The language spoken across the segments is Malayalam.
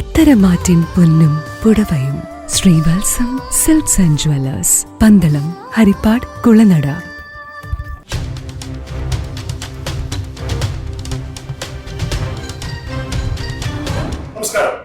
പത്തരമാറ്റിൻ പൊന്നും പുടവയും. Srivalsam silks and jewellers Pandalam Haripad Kulanada. നമസ്കാരം.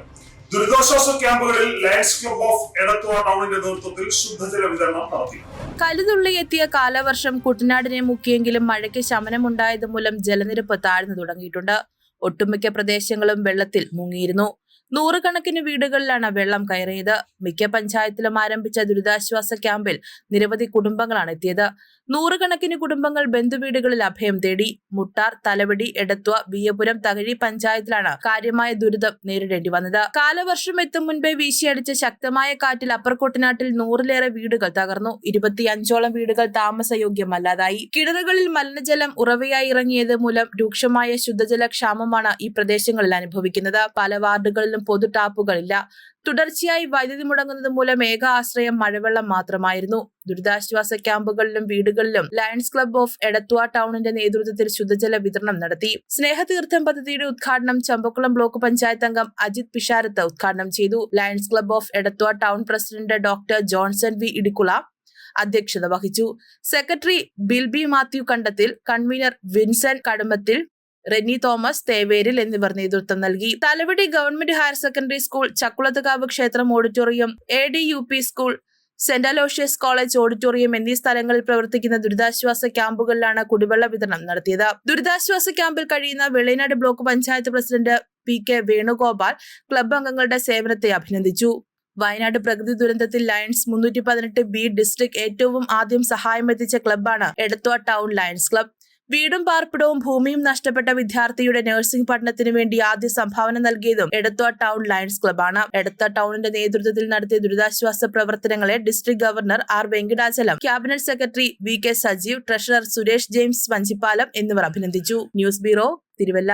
ദുരിതാശ്വാസ ക്യാമ്പുകളിൽ ലയൺസ് ക്ലബ് ഓഫ് എടത്തുവ ടൗണിന്റെ നേതൃത്വത്തിൽ ശുദ്ധജല വിതരണം നടത്തി. കലുതുള്ളിയെത്തിയ കാലവർഷം കുട്ടനാടിനെ മുക്കിയെങ്കിലും മഴയ്ക്ക് ശമനമുണ്ടായത് മൂലം ജലനിരപ്പ് താഴ്ന്നു തുടങ്ങിയിട്ടുണ്ട്. ഒട്ടുമിക്ക പ്രദേശങ്ങളും വെള്ളത്തിൽ മുങ്ങിയിരുന്നു. നൂറുകണക്കിന് വീടുകളിലാണ് വെള്ളം കയറിയത്. മിക്ക പഞ്ചായത്തിലും ആരംഭിച്ച ദുരിതാശ്വാസ ക്യാമ്പിൽ നിരവധി കുടുംബങ്ങളാണ് എത്തിയത്. നൂറുകണക്കിന് കുടുംബങ്ങൾ ബന്ധുവീടുകളിൽ അഭയം തേടി. മുട്ടാർ തലവടി എടത്വ വിയപുരം തകഴി പഞ്ചായത്തിലാണ് കാര്യമായ ദുരിതം നേരിടേണ്ടി വന്നത്. കാലവർഷം എത്തും മുൻപേ വീശിയടിച്ച ശക്തമായ കാറ്റിൽ അപ്പർ കുട്ടനാട്ടിൽ നൂറിലേറെ വീടുകൾ തകർന്നു. ഇരുപത്തിയഞ്ചോളം വീടുകൾ താമസയോഗ്യമല്ലാതായി. കിണറുകളിൽ മലിനജലം ഉറവയായി ഇറങ്ങിയത് മൂലം രൂക്ഷമായ ശുദ്ധജല ക്ഷാമമാണ് ഈ പ്രദേശങ്ങളിൽ അനുഭവിക്കുന്നത്. പല വാർഡുകളിലും പൊതു ടാപ്പുകളില്ല തുടർച്ചയായി വൈദ്യുതി മുടങ്ങുന്നത് മൂലം ഏക ആശ്രയം മഴവെള്ളം മാത്രമായിരുന്നു. ദുരിതാശ്വാസ ക്യാമ്പുകളിലും വീടുകളിലും ലയൺസ് ക്ലബ്ബ് ഓഫ് എടത്വ ടൗണിന്റെ നേതൃത്വത്തിൽ ശുദ്ധജല വിതരണം നടത്തി. സ്നേഹതീർത്ഥം പദ്ധതിയുടെ ഉദ്ഘാടനം ചമ്പക്കുളം ബ്ലോക്ക് പഞ്ചായത്ത് അംഗം അജിത് പിഷാരത്ത് ഉദ്ഘാടനം ചെയ്തു. Lions club of Edathua town president doctor Johnson V Idikkula അധ്യക്ഷത വഹിച്ചു. സെക്രട്ടറി ബിൽബി മാത്യു കണ്ടത്തിൽ കൺവീനർ വിൻസൻ കടുമത്തിൽ റെനി തോമസ് തേവേരിൽ എന്നിവർ നേതൃത്വം നൽകി. Thalavady government higher secondary school Chakkulathukavu ക്ഷേത്രം auditorium A D U P school saint Aloysius college auditorium എന്നീ സ്ഥലങ്ങളിൽ പ്രവർത്തിക്കുന്ന ദുരിതാശ്വാസ ക്യാമ്പുകളിലാണ് കുടിവെള്ള വിതരണം നടത്തിയത്. ദുരിതാശ്വാസ ക്യാമ്പിൽ കഴിയുന്ന Velinad block panchayat president P K Venugopal club അംഗങ്ങളുടെ സേവനത്തെ അഭിനന്ദിച്ചു. വയനാട് പ്രകൃതി ദുരന്തത്തിൽ ലയൺസ് മുന്നൂറ്റി പതിനെട്ട് ബി ഡിസ്ട്രിക്ട് ഏറ്റവും ആദ്യം സഹായം എത്തിച്ച ക്ലബ്ബാണ് എടത്വ ടൗൺ ലയൺസ് ക്ലബ്ബ് വീടും പാർപ്പിടവും ഭൂമിയും നഷ്ടപ്പെട്ട വിദ്യാർത്ഥിയുടെ നഴ്സിംഗ് പഠനത്തിന് വേണ്ടി ആദ്യ സംഭാവന നൽകിയതും എടത്വ ടൗൺ ലയൺസ് ക്ലബ്ബാണ്. എടത്വ ടൗണിന്റെ നേതൃത്വത്തിൽ നടത്തിയ ദുരിതാശ്വാസ പ്രവർത്തനങ്ങളെ district governor R Venkatachalam cabinet secretary V K Sajeev treasurer Suresh James Vanchippalam എന്നിവർ അഭിനന്ദിച്ചു. News bureau Thiruvalla.